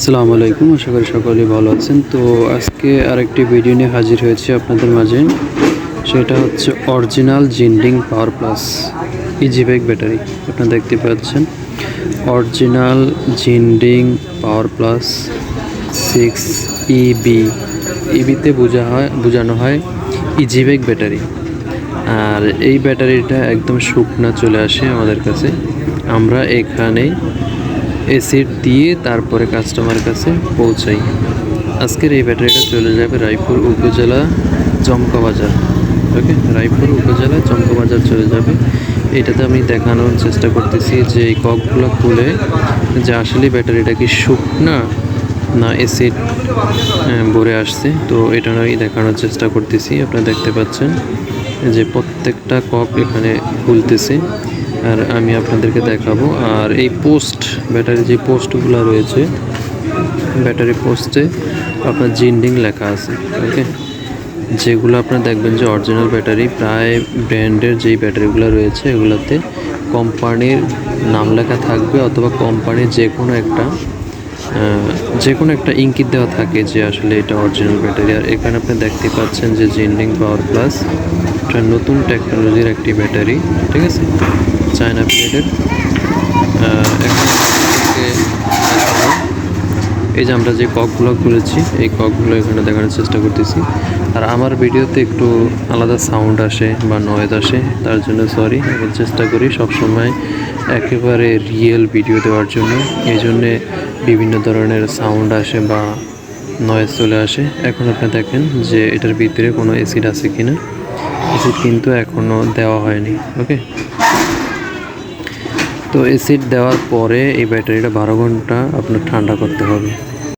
আসসালামু আলাইকুম, আশা করি সকলেই ভালো আছেন। তো আজকে আরেকটি ভিডিও নিয়ে হাজির হয়েছি আপনাদের মাঝে। সেটা হচ্ছে original জিন্ডিং power plus easy bike battery. আপনারা দেখতে পাচ্ছেন, অরিজিনাল জিন্ডিং পাওয়ার প্লাস সিক্স ইবি। ইবিতে বোঝা হয়, বোঝানো হয় ইজি বাইক ব্যাটারি। আর এই ব্যাটারিটা একদম শুকনা চলে আসে আমাদের কাছে। আমরা এখানেই এসিড দিয়ে তারপরে কাস্টমার কাছে পৌঁছাই। আজকের এই ব্যাটারিটা চলে যাবে রায়পুর উপজেলা চমকা বাজার। ওকে রায়পুর উপজেলা চমকা বাজার চলে যাবে। এটাতে আমি দেখানোর চেষ্টা করতেছি যে এই ককগুলো খুলে যে আসলে ব্যাটারিটা কি শুকনা না এসিড ভরে আসছে। তো এটা আমি দেখানোর চেষ্টা করতেছি। আপনারা দেখতে পাচ্ছেন যে প্রত্যেকটা কক এখানে খুলতেছে। আর আমি আপনাদেরকে দেখাবো। আর এই পোস্ট ব্যাটারি যে পোস্টগুলো রয়েছে, ব্যাটারি পোস্টে আপনার জিন্ডিং লেখা আছে, ওকে? যেগুলো আপনারা দেখবেন যে অরিজিনাল ব্যাটারি, প্রায় ব্র্যান্ডের যেই ব্যাটারিগুলো রয়েছে, এগুলোতে কোম্পানির নাম লেখা থাকবে অথবা কোম্পানির যে কোনো একটা যে কোনো একটা ইঙ্কিত দেওয়া থাকে যে আসলে এটা অরিজিনাল ব্যাটারি। আর এখানে আপনি দেখতে পাচ্ছেন যে জিন্ডিং পাওয়ার প্লাস এটা নতুন টেকনোলজির একটি ব্যাটারি, ঠিক আছে? চায়না প্লেটের এই যে আমরা যে ককগুলো খুলেছি এই ককগুলো এখানে দেখানোর চেষ্টা করতেছি। আর আমার ভিডিওতে একটু আলাদা সাউন্ড আসে বা নয়েজ আসে, তার জন্য সরি আমি চেষ্টা করি সবসময় একেবারে রিয়েল ভিডিও দেওয়ার জন্য। এই জন্যে বিভিন্ন ধরনের সাউন্ড আসে বা নয়েজ চলে আসে। এখন আপনি দেখেন যে এটার ভিতরে কোনো অ্যাসিড আছে কিনা। অ্যাসিড কিন্তু এখনও দেওয়া হয়নি ওকে তো এসিড দেওয়ার পরে এই ব্যাটারিটা বারো ঘণ্টা আপনার ঠান্ডা করতে হবে।